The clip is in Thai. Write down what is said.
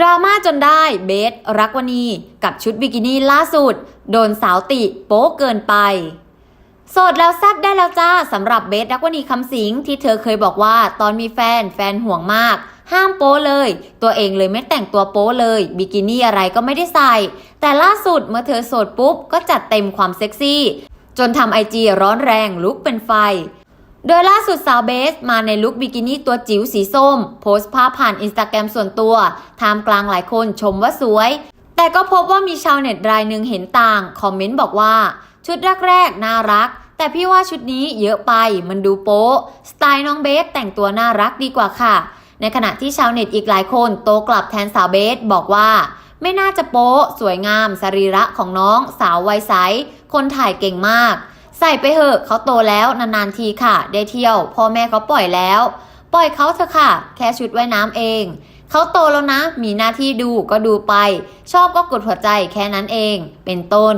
ดราม่าจนได้เบสรักวนีกับชุดบิกินี่ล่าสุด โดนสาวติโป๊เกินไป โสดแล้วแซบได้แล้วจ้าสำหรับเบสรักวนีคำสิงที่เธอเคยบอกว่าตอนมีแฟนแฟนห่วงมาก ห้ามโป๊เลย ตัวเองเลยไม่แต่งตัวโป๊เลยบิกินี่อะไรก็ไม่ได้ใส่ แต่ล่าสุดเมื่อเธอโสดปุ๊บ ก็จัดเต็มความเซ็กซี่ จนทำไอจีร้อนแรงลุกเป็นไฟ โดยล่าสุดสาวเบสมาในลุคบิกินี่ตัวจิ๋วสีส้ม โพสต์ภาพผ่านอินสตาแกรมส่วนตัวท่ามกลางหลายคนชมว่าสวย แต่ก็พบว่ามีชาวเน็ตรายหนึ่งเห็นต่าง คอมเมนต์บอกว่า ชุดแรกๆ น่ารัก แต่พี่ว่าชุดนี้เยอะไปมันดูโป๊ะ สไตล์น้องเบสแต่งตัวน่ารักดีกว่าค่ะ ในขณะที่ชาวเน็ตอีกหลายคนโตกลับแทนสาวเบสบอกว่า ไม่น่าจะโป๊ะ สวยงามสรีระของน้อง สาววัยใสคนถ่ายเก่งมาก ใส่ไปเหอะเขาโตแล้วนานๆทีค่ะ ได้เที่ยว พ่อแม่เขาปล่อยแล้ว ปล่อยเขาเถอะค่ะ แค่ชุดว่ายน้ำเอง เขาโตแล้วนะ มีหน้าที่ดูก็ดูไป ชอบก็กดหัวใจแค่นั้นเอง เป็นต้น